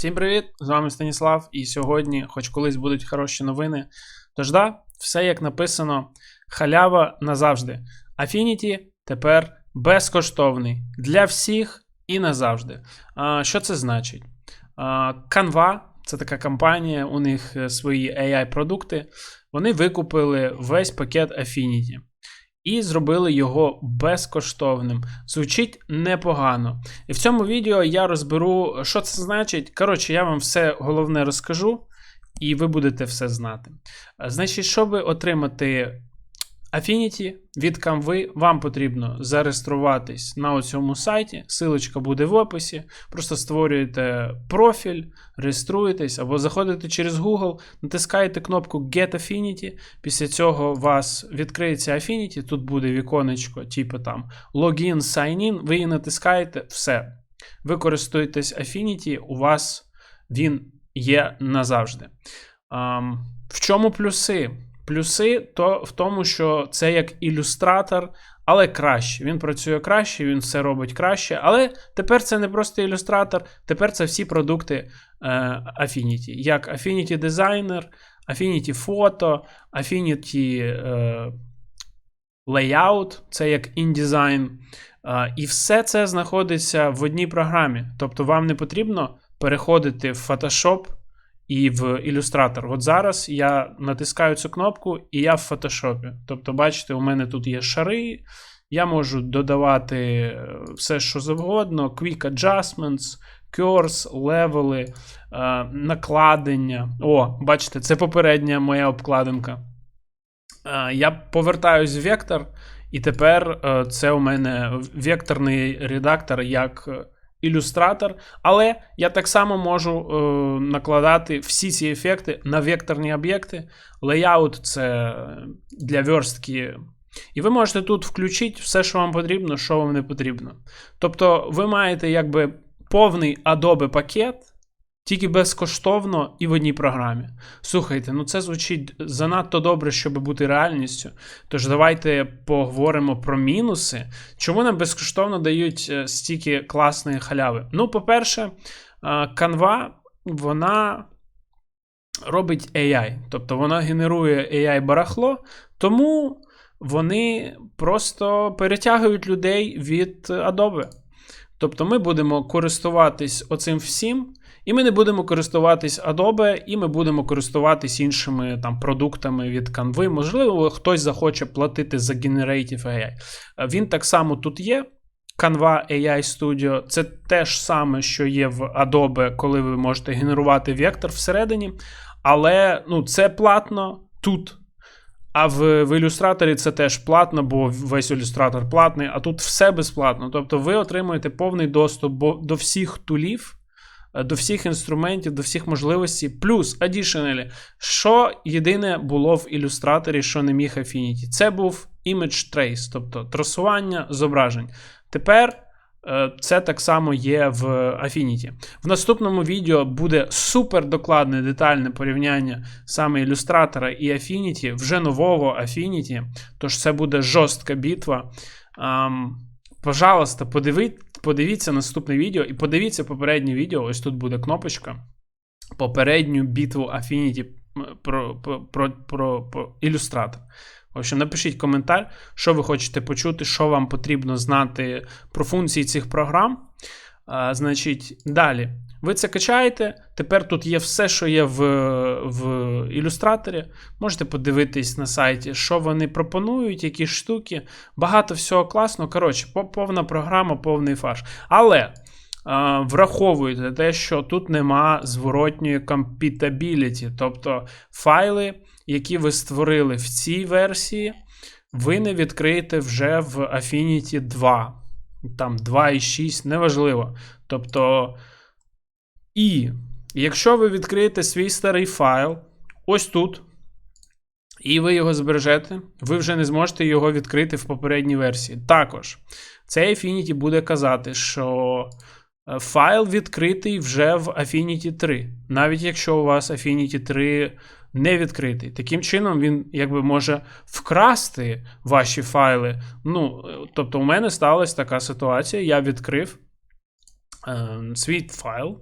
Всім привіт! З вами Станіслав, і сьогодні, хоч колись будуть хороші новини. Тож да, все як написано: халява назавжди. Affinity тепер безкоштовний для всіх і назавжди. А, що це значить? А, Canva це така компанія, у них е, свої AI-продукти. Вони викупили весь пакет Affinity. І зробили його безкоштовним. Звучить непогано. І в цьому відео я розберу, що це значить. Коротше, я вам все головне розкажу, і ви будете все знати. Значить, щоб отримати Affinity від Canva, вам потрібно зареєструватись на цьому сайті. Силочка буде в описі. Просто створюєте профіль, реєструєтесь або заходите через Google, натискаєте кнопку Get Affinity. Після цього у вас відкриється Affinity. Тут буде віконечко, типу там Login, Sign In. Ви її натискаєте, все. Ви користуєтесь Affinity, у вас він є назавжди. В чому плюси? Плюси то в тому, що це як ілюстратор, але краще. Він працює краще, він все робить краще. Але тепер це не просто ілюстратор, тепер це всі продукти е, Affinity. Як Affinity Designer, Affinity Photo, Affinity е, Layout, це як InDesign. Е, і все це знаходиться в одній програмі. Тобто вам не потрібно переходити в Photoshop і в ілюстратор. От зараз я натискаю цю кнопку, і я в фотошопі. Тобто, бачите, у мене тут є шари, я можу додавати все, що завгодно: Quick Adjustments, Curves, левели, накладення. О, бачите, це попередня моя обкладинка. Я повертаюсь в вектор, і тепер це у мене векторний редактор як ілюстратор, але я так само можу е, накладати всі ці ефекти на векторні об'єкти. Лейаут це для верстки. І ви можете тут включити все, що вам потрібно, що вам не потрібно. Тобто, ви маєте якби повний Adobe пакет. Тільки безкоштовно і в одній програмі. Слухайте, ну це звучить занадто добре, щоб бути реальністю. Тож давайте поговоримо про мінуси. Чому нам безкоштовно дають е, стільки класної халяви? Ну, по-перше, е, Canva, вона робить AI, тобто вона генерує AI-барахло, тому вони просто перетягують людей від Adobe. Тобто ми будемо користуватись оцим всім. І ми не будемо користуватись Adobe, і ми будемо користуватись іншими там продуктами від Canva. Можливо, хтось захоче платити за Generative AI. Він так само тут є. Canva AI Studio це те ж саме, що є в Adobe, коли ви можете генерувати вектор всередині. Але ну, це платно тут. А в в ілюстраторі це теж платно, бо весь ілюстратор платний, а тут все безплатно. Тобто ви отримуєте повний доступ до всіх тулів. Е, до всіх інструментів, до всіх можливостей. Плюс additionally, що єдине було в ілюстраторі, що не міг Affinity, це був image trace, тобто трасування зображень. Тепер. Е, це так само є в Affinity. В наступному відео буде супер докладне детальне порівняння саме ілюстратора і Affinity, вже нового Affinity. Тож це буде жорстка битва. Um, пожалуйста, подивіть, подивіться наступне відео і подивіться попереднє відео. Ось тут буде кнопочка. Попередню битву Affinity про, про, про, про, про ілюстратор. В общем, напишіть коментар, що ви хочете почути, що вам потрібно знати про функції цих програм. А, Значить, далі. Ви це качаєте. Тепер тут є все, що є в в ілюстраторі. Можете подивитись на сайті, що вони пропонують, які штуки. Багато всього класно. Коротше, повна програма, повний фарш. Але враховуйте те, що тут нема зворотньої compatibility, тобто файли, які ви створили в цій версії, ви не відкриєте вже в Affinity 2. Там 2.6, неважливо. Тобто. І якщо ви відкриєте свій старий файл, ось тут, і ви його збережете, ви вже не зможете його відкрити в попередній версії. Також цей Affinity буде казати, що е, файл відкритий вже в Affinity 3, навіть якщо у вас Affinity 3 не відкритий. Таким чином, він якби може вкрасти ваші файли. Ну, е, Тобто, у мене сталася така ситуація, я відкрив е, свій файл.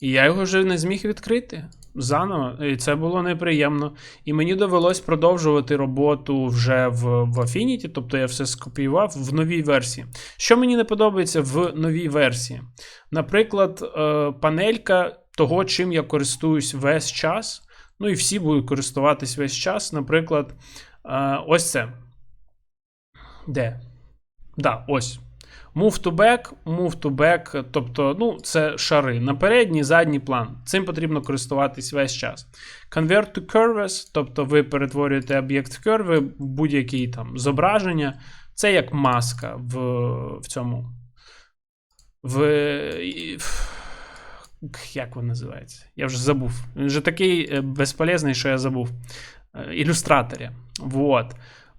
І я його вже не зміг відкрити заново. І це було неприємно. І мені довелось продовжувати роботу вже в, в Affinity, тобто я все скопіював в новій версії. Що мені не подобається в новій версії? Наприклад, е, панелька того, чим я користуюсь весь час. Ну і всі будуть користуватись весь час. Наприклад, е, ось це. Де? Да, ось. Move to back, move to back, тобто, ну, це шари на передній, задній план. Цим потрібно користуватись весь час. Convert to curves, тобто ви перетворюєте об'єкт в curve, будь-які там зображення. Це як маска в, в цьому. В, в- Як він називається? Я вже забув. Він вже такий е, безполезний, що я забув. Е, Ілюстраторі. Вот.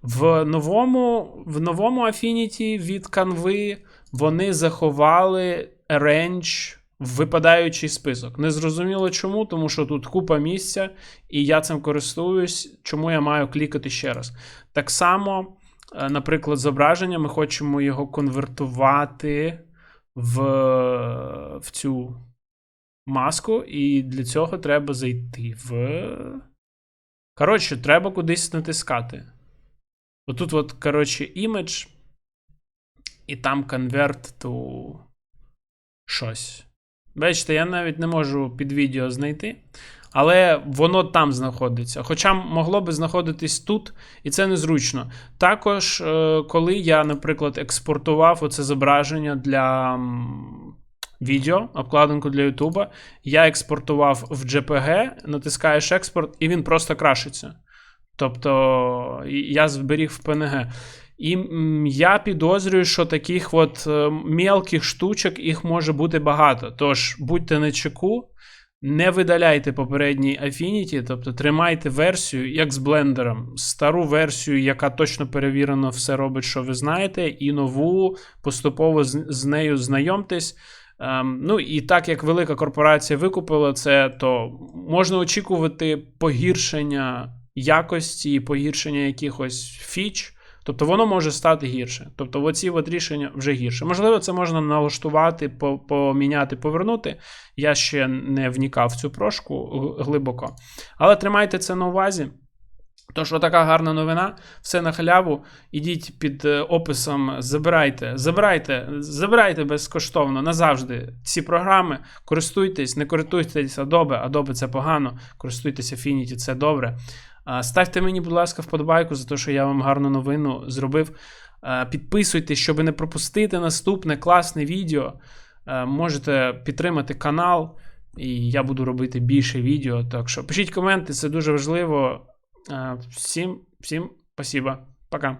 В новому, в новому Affinity від Canva вони заховали arrange в випадаючий список. Незрозуміло чому, тому що тут купа місця, і я цим користуюсь. Чому я маю клікати ще раз? Так само, е, наприклад, зображення, ми хочемо його конвертувати в, в цю маску, і для цього треба зайти в. Коротше, треба кудись натискати. Отут, от, коротше, image, і там convert to щось. Бачите, я навіть не можу під відео знайти, але воно там знаходиться. Хоча могло би знаходитись тут, і це незручно. Також, е, коли я, наприклад, експортував оце зображення для відео, обкладинку для Ютуба, я експортував в JPG, натискаєш експорт, і він просто крашиться. Тобто я зберіг в PNG. І я підозрюю, що таких от е, мелких штучок їх може бути багато. Тож будьте на чеку, не видаляйте попередній Affinity, тобто тримайте версію, як з блендером, стару версію, яка точно перевірено все робить, що ви знаєте, і нову поступово з, з нею знайомтесь. Ем, ну і так як велика корпорація викупила це, то можна очікувати погіршення якості, і погіршення якихось фіч. Тобто воно може стати гірше. Тобто, оці от рішення вже гірше. Можливо, це можна налаштувати, поміняти, повернути. Я ще не вникав в цю прошку глибоко. Але тримайте це на увазі. Тож, отака гарна новина, все на халяву. Ідіть під е, описом, забирайте, забирайте, забирайте безкоштовно назавжди ці програми. Користуйтесь, не користуйтесь Adobe, Adobe це погано, користуйтесь Affinity, це добре. Ставте мені, будь ласка, вподобайку за те, що я вам гарну новину зробив. Підписуйтесь, щоб не пропустити наступне класне відео. Можете підтримати канал, і я буду робити більше відео. Так що пишіть коменти, це дуже важливо. А, Всім, всім спасибо. Пока.